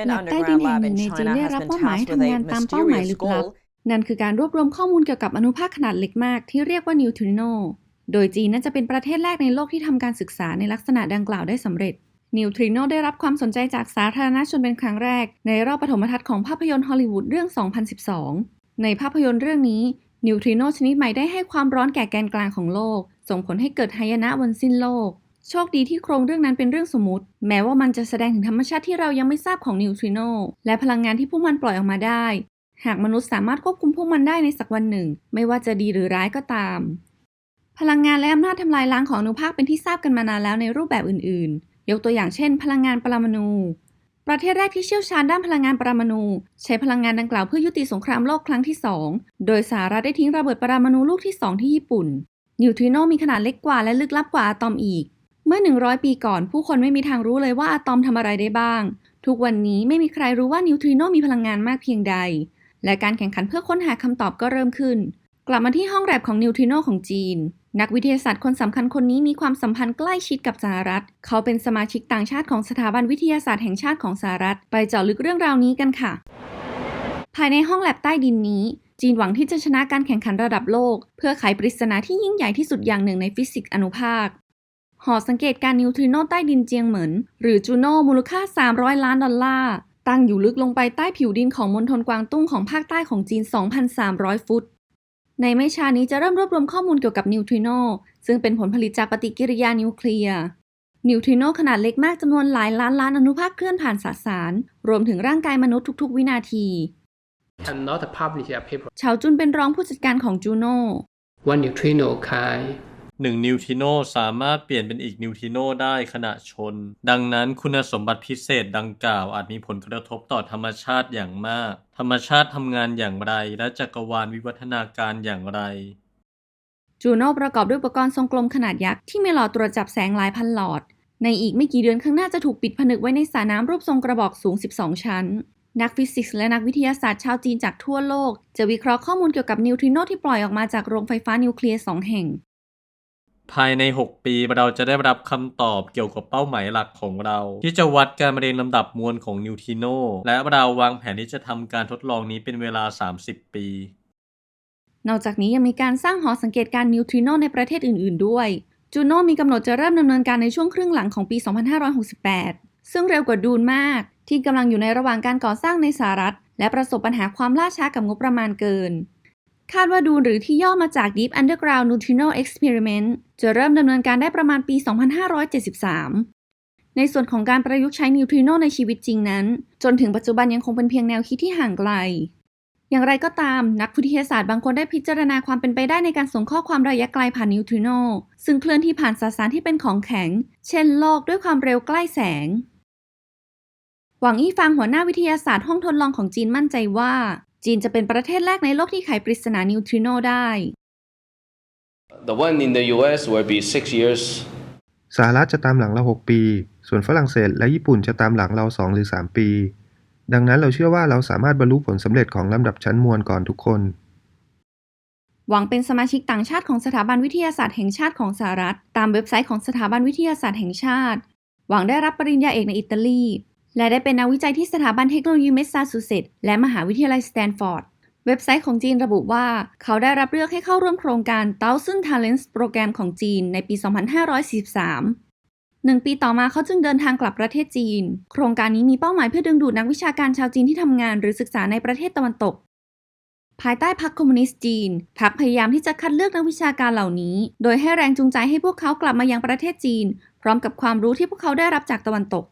An แลบใต้ดิน underground แห่ง lab หนึ่ in งในจีน China ได้ has รับ been มอบหมายให้ tasked with ทำงาน a ตามเป้าหมาย mysterious ลึกลับ goal นั่นคือการรวบรวมข้อมูลเกี่ยวกับอนุภาคขนาดเล็กมากที่เรียกว่านิวทริโนโดยจีนน่าจะเป็นประเทศแรกในโลกที่ทำการศึกษาในลักษณะดังกล่าวได้สำเร็จนิวทริโนได้รับความสนใจจากสาธารณชนเป็นครั้งแรก ในรอบปฐมทัศน์ของภาพยนตร์ฮอลลีวูดเรื่อง 2012 ในภาพยนตร์เรื่องนี้นิวทริโนชนิดใหม่ได้ให้ความร้อนแก่แกนกลางของโลก ส่งผลให้เกิดหายนะบนสิ้นโลก โชคดีที่โครงเรื่องนั้นเป็นเรื่องสมมติ แม้ว่ามันจะแสดงถึงธรรมชาติที่เรายังไม่ทราบของนิวทริโนและพลังงานที่พวกมันปล่อยออกมาได้ หากมนุษย์สามารถควบคุมพวกมันได้ในสักวันหนึ่ง ไม่ว่าจะดีหรือร้ายก็ตาม พลังงานและอำนาจทำลายล้างของอนุภาคเป็นที่ทราบกันมานานแล้วในรูปแบบอื่นๆ ยกตัวอย่างเช่น พลังงานปรมาณูประเทศแรกที่เชี่ยวชาญด้านพลังงานปรมาณูใช้พลังงานดังกล่าวเพื่อยุติสงครามโลกครั้งที่ 2 โดยสหรัฐได้ทิ้งระเบิดปรมาณูลูกที่ 2 ที่ญี่ปุ่น นิวทริโนมีขนาดเล็กกว่าและลึกลับกว่าอะตอมอีก เมื่อ 100 ปีก่อน ผู้คนไม่มีทางรู้เลยว่าอะตอมทำอะไรได้บ้าง ทุกวันนี้ไม่มีใครรู้ว่านิวทริโนมีพลังงานมากเพียงใด และการแข่งขันเพื่อค้นหาคำตอบก็เริ่มขึ้น กลับมาที่ห้องแลบของนิวทริโนของจีน นักวิทยาศาสตร์คนสำคัญคนนี้มีความสัมพันธ์ใกล้ชิดกับสหรัฐ เขาเป็นสมาชิกต่างชาติของสถาบันวิทยาศาสตร์แห่งชาติของสหรัฐ ไปเจาะลึกเรื่องราวนี้กันค่ะ ภายในห้องแลบใต้ดินนี้จีนหวังที่จะชนะการแข่งขันระดับโลก เพื่อไขปริศนาที่ยิ่งใหญ่ที่สุดอย่างหนึ่งในฟิสิกส์อนุภาค หอสังเกตการนิวทริโนใต้ดินเจียงเหมินหรือจูโน่มูลค่า 300 ล้านดอลลาร์ตั้งอยู่ลึกลงไปใต้ผิวดินของมณฑลกวางตุ้งของภาคใต้ของจีน 2,300 ฟุต ในไม่ช้านี้จะเริ่มรวบรวมข้อมูลเกี่ยวกับนิวทริโนซึ่งเป็นผลผลิตจากปฏิกิริยานิวเคลียร์นิวทริโนขนาดเล็กมากจำนวนหลายล้านล้านอนุภาคเคลื่อนผ่านสสาร รวมถึงร่างกายมนุษย์ทุก ๆ วินาที cannot publish a paper. ชาวจุนเป็นรองผู้จัดการของจูโน่ One neutrino can หนึ่งนิวทริโนสามารถเปลี่ยนเป็นอีกนิวทริโนได้ขณะชน ดังนั้นคุณสมบัติพิเศษดังกล่าว อาจมีผลกระทบต่อธรรมชาติอย่างมาก ธรรมชาติทำงานอย่างไร และจักรวาลวิวัฒนาการอย่างไรจูโน่ประกอบด้วยอุปกรณ์ทรงกลมขนาดยักษ์ที่มีหลอดตรวจจับแสงหลายพันหลอด ในอีกไม่กี่เดือนข้างหน้าจะถูกปิดผนึกไว้ในสระน้ำรูปทรงกระบอกสูง 12 ชั้น นักฟิสิกส์และนักวิทยาศาสตร์ชาวจีนจากทั่วโลก จะวิเคราะห์ข้อมูลเกี่ยวกับนิวทริโนที่ปล่อยออกมาจากโรงไฟฟ้านิวเคลียร์สองแห่ง ภายใน 6 ปีเราจะได้รับคำตอบเกี่ยวกับเป้าหมายหลักของเรา ที่จะวัดการเรียงลำดับมวลของนิวทริโนและเราวางแผนที่จะทำการทดลองนี้เป็นเวลา 30 ปี นอกจากนี้ยังมีการสร้างหอสังเกตการณ์นิวทริโนในประเทศอื่น ๆ ด้วย จูโน่มีกำหนดจะเริ่มดำเนินการในช่วงครึ่งหลังของปี 2568 ซึ่งเร็วกว่าดูนมาก ที่กำลังอยู่ในระหว่างการก่อสร้างในสหรัฐ และประสบปัญหาความล่าช้ากับงบประมาณเกิน คาดว่าดูนหรือที่ย่อมาจาก Deep Underground Neutrino Experiment จะเริ่มดำเนินการได้ประมาณปี 2573 ในส่วนของการประยุกต์ใช้นิวทริโนในชีวิตจริงนั้น จนถึงปัจจุบันยังคงเป็นเพียงแนวคิดที่ห่างไกล อย่างไรก็ตาม นักวิทยาศาสตร์บางคนได้พิจารณาความเป็นไปได้ในการส่งข้อความระยะไกลผ่านนิวทริโนซึ่งเคลื่อนที่ผ่านสสารที่เป็นของแข็ง เช่นโลกด้วยความเร็วใกล้แสงหวังอี้ฟางหัวหน้าวิทยาศาสตร์ห้องทดลองของจีนมั่นใจว่า จีนจะเป็นประเทศแรกในโลกที่ไขปริศนานิวทริโนได้ The one in the US will be six years. สหรัฐจะตามหลังเรา 6 ปี ส่วนฝรั่งเศสและญี่ปุ่นจะตามหลังเรา 2 หรือ 3 ปี ดังนั้นเราเชื่อว่าเราสามารถบรรลุผลสำเร็จของลำดับชั้นมวลก่อนทุกคน หวังเป็นสมาชิกต่างชาติของสถาบันวิทยาศาสตร์แห่งชาติของสหรัฐ ตามเว็บไซต์ของสถาบันวิทยาศาสตร์แห่งชาติ หวังได้รับปริญญาเอกในอิตาลี และได้เป็นนักวิจัยที่สถาบันเทคโนโลยีเมสซาชูเซตส์และมหาวิทยาลัยสแตนฟอร์ดเว็บไซต์ของจีนระบุว่า เขาได้รับเลือกให้เข้าร่วมโครงการ Thousand Talents โปรแกรมของจีนในปี 2543หนึ่งปีต่อมาเขาจึงเดินทางกลับประเทศจีน โครงการนี้มีเป้าหมายเพื่อดึงดูดนักวิชาการชาวจีนที่ทำงานหรือศึกษาในประเทศตะวันตก ภายใต้พรรคคอมมิวนิสต์จีนพรรคพยายามที่จะคัดเลือกนักวิชาการเหล่านี้ โดยให้แรงจูงใจให้พวกเขากลับมายังประเทศจีน พร้อมกับความรู้ที่พวกเขาได้รับจากตะวันตก